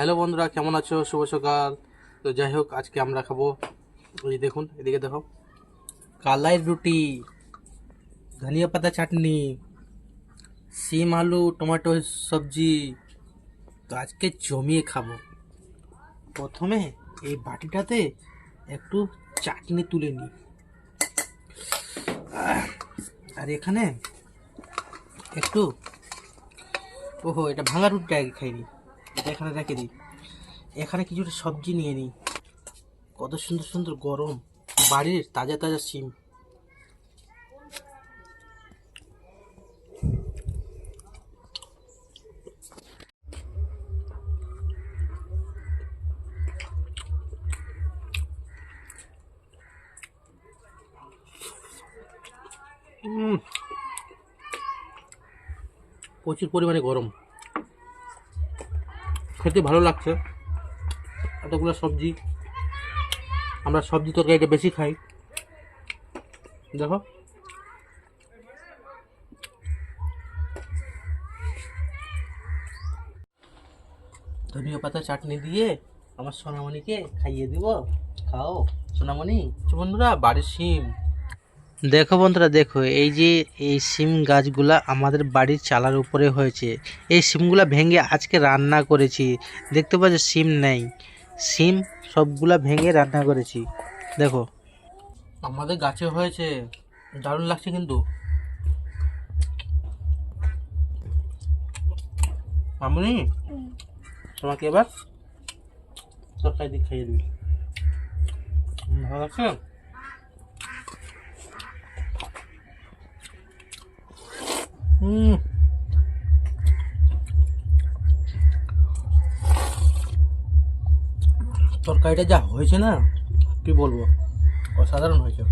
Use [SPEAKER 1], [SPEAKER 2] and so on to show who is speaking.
[SPEAKER 1] Hello বন্ধুরা, কেমন আছো? শুভ সকাল। তো যাই হোক, আজকে আমরা খাব ওই দেখুন, এদিকে দেখো কালাই রুটি, ধনিয়া পাতা চাটনি, সিম আলু, টমেটো সবজি। তো আজকে জমিয়ে খাব। প্রথমে এই বাটিটাতে একটু চাটনি তুলে নিই। আর এখানে একটু, ওহো, এটা ভাঙা রুটিটা আগে খাইনি। এটা এখানে রেখে দিই। এখানে কিছুটা সবজি নিয়ে নিই। কত সুন্দর সুন্দর গরম। বাড়ির তাজা তাজা সিম প্রচুর পরিমাণে গরম। খেতে ভালো লাগছে। এতগুলো সবজি। আমরা সবজি তরকারিটা বেশি খাই। দেখো। ধনিয়া পাতা, চাটনি দিয়ে আমার সোনামণিকে খাইয়ে দিব। খাও। সোনামণি, বন্ধুরা, বাড়ির সিম দেখো বন্ধুরা, দেখো, এই যে এই সিম গাছগুলা আমাদের বাড়ির চালার উপরে হয়েছে। এই সিমগুলা ভেঙে আজকে রান্না করেছি। দেখতে পাচ্ছ সিম নেই। সিম সবগুলা ভেঙে রান্না করেছি। দেখো। আমাদের গাছে হয়েছে, দারুণ লাগছে কিন্তু। মামুনি, তোমাকে এবার তরকারি দিয়ে খাইয়ে দিবি। ভালো লাগছে? হুম তরকারিটা যা হয়েছে না কি বলব? অসাধারণ হয়েছে।